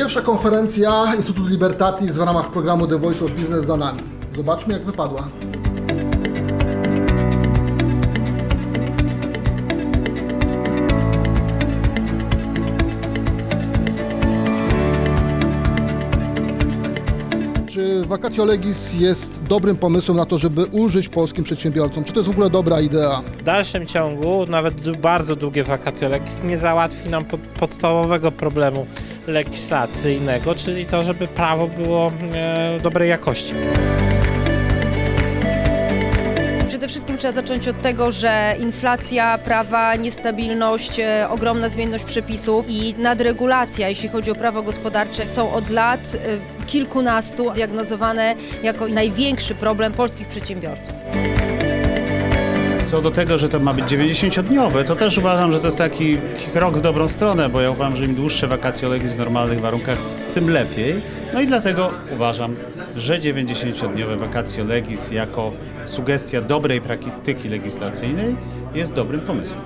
Pierwsza konferencja Instytutu Libertatis w ramach programu The Voice of Business za nami. Zobaczmy jak wypadła. Czy vacatio legis jest dobrym pomysłem na to, żeby ulżyć polskim przedsiębiorcom? Czy to jest w ogóle dobra idea? W dalszym ciągu nawet bardzo długie vacatio legis nie załatwi nam pod, podstawowego problemu legislacyjnego, czyli to, żeby prawo było e, dobrej jakości. Przede wszystkim trzeba zacząć od tego, że inflacja prawa, niestabilność, e, ogromna zmienność przepisów i nadregulacja, jeśli chodzi o prawo gospodarcze, są od lat e, kilkunastu diagnozowane jako największy problem polskich przedsiębiorców. Do tego, że to ma być 90-dniowe, to też uważam, że to jest taki krok w dobrą stronę, bo ja uważam, że im dłuższe wakacje legis w normalnych warunkach, tym lepiej. No i dlatego uważam, że 90-dniowe wakacje legis jako sugestia dobrej praktyki legislacyjnej jest dobrym pomysłem.